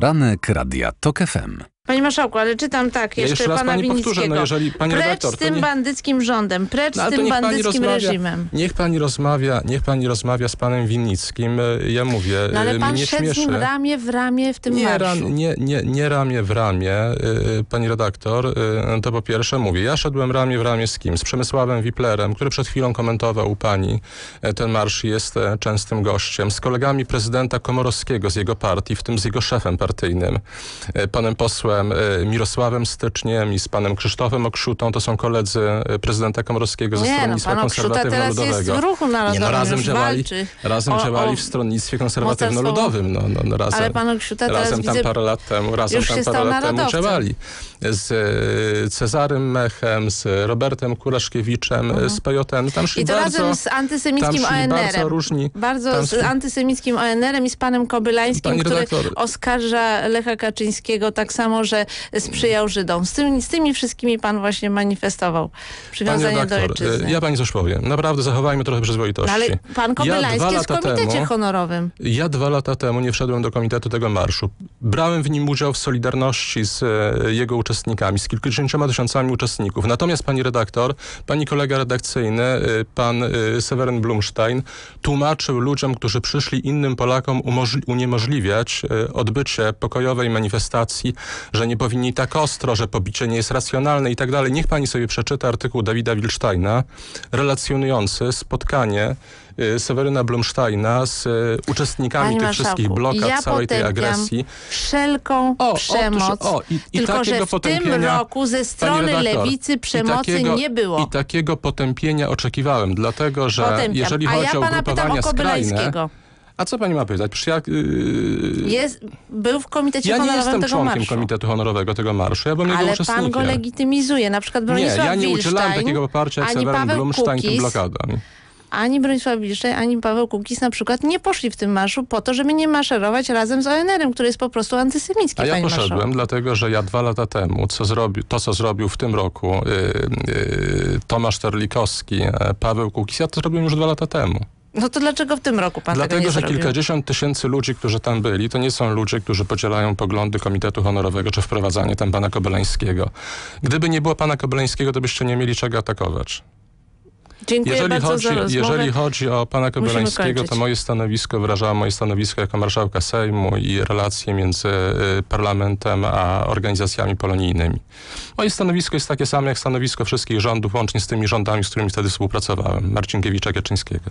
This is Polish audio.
Poranek Radia TOK FM. Panie marszałku, ale czytam tak, Ja jeszcze, jeszcze raz pana pani powtórzę, no jeżeli pani precz redaktor, z tym nie- bandyckim rządem, precz No, z tym bandyckim rozmawia, reżimem. niech pani rozmawia, niech pani rozmawia z panem Winnickim. Ja mówię, No ale e, pan mnie szedł z nim śmieszy. ramię w ramię w tym Nie, marszu. ram, nie, nie, nie ramię w ramię, e, pani redaktor, e, to po pierwsze mówię, ja szedłem ramię w ramię z kim? Z Przemysławem Wiplerem, który przed chwilą komentował u pani e, ten marsz jest e, częstym gościem, z kolegami prezydenta Komorowskiego z jego partii, w tym z jego szefem partyjnym, e, panem posłem e, Mirosławem Styczniem i z panem Krzysztofem Okrzutą, to są koledzy e, prezydenta Komorowskiego ze Nie, no Stronnictwa w Konserwatywno-Ludowego. Nie, no razem już działali, walczy. razem o- działali o w Stronnictwie Konserwatywno-Ludowym. No, no, no, razem, Ale pan Okrzuta razem tam parę lat temu, razem tam parę lat temu działali. Z e, Cezarym Mechem, z Robertem Kuraszkiewiczem, z PJN. Tam szli Mhm. I to bardzo, razem z antysemickim szli bardzo ONR-em. różni... Bardzo z antysemickim ONR-em i z panem Kobylańskim, który oskarża Lecha Kaczyńskiego tak samo, że sprzyjał Żydom. Z tymi, z tymi wszystkimi pan właśnie manifestował przywiązanie do redaktor, ojczyzny. e, ja pani coś powiem. Naprawdę zachowajmy trochę przyzwoitości. No ale pan Ja Kobylański dwa jest w komitecie temu- honorowym. Ja dwa lata temu nie wszedłem do komitetu tego marszu. Brałem w nim udział w Solidarności z e, jego uczestnikami, z kilkudziesięcioma tysiącami uczestników. Natomiast pani redaktor, pani kolega redakcyjny, e, pan Seweryn Blumstein tłumaczył ludziom, którzy przyszli innym Polakom uniemożliwiać odbycie pokojowej manifestacji, że nie powinni tak ostro, że pobicie nie jest racjonalne i tak dalej. Niech pani sobie przeczyta artykuł Dawida Wilsteina relacjonujący spotkanie e, Seweryna Blumsteina z e, uczestnikami tych marszałku, wszystkich blokad, ja całej tej agresji. Wszelką O, przemoc. otóż, o, i, tylko, że w tym roku ze strony redaktor, lewicy przemocy takiego, nie było. I takiego potępienia oczekiwałem, dlatego że Potępiam. jeżeli A chodzi ja o pana pytam ugrupowania o skrajne... A co pani ma pytać? Ja, yy, Jest, był w komitecie ja nie honorowym jestem tego członkiem marszu. Komitetu Honorowego tego marszu, ja byłem jego Ale uczestnikiem. pan go legitymizuje. Na przykład nie, Bronisław ja nie Wilstein, udzielałem takiego poparcia jak Paweł Blumstein tym blokadom. ani Bronisław Wilszczej, ani Paweł Kukiz na przykład nie poszli w tym marszu po to, żeby nie maszerować razem z ONR-em, który jest po prostu antysemicki, A ja poszedłem, dlatego że ja dwa lata temu, co zrobił, to co zrobił w tym roku yy, yy, Tomasz Terlikowski, e, Paweł Kukiz, ja to zrobiłem już dwa lata temu. No to dlaczego w tym roku pan tego Dlatego, nie że zrobił? kilkadziesiąt tysięcy ludzi, którzy tam byli, to nie są ludzie, którzy podzielają poglądy Komitetu Honorowego czy wprowadzanie tam pana Kobeleńskiego. Gdyby nie było pana Kobeleńskiego, to byście nie mieli czego atakować. Dziękuję Jeżeli bardzo chodzi, za rozmowę. jeżeli chodzi o pana Kobeleńskiego, kończyć. to moje stanowisko, wyrażałem moje stanowisko jako marszałka Sejmu i relacje między y, parlamentem a organizacjami polonijnymi. Moje stanowisko jest takie same jak stanowisko wszystkich rządów, łącznie z tymi rządami, z którymi wtedy współpracowałem. Marcinkiewicza Gieczyńskiego.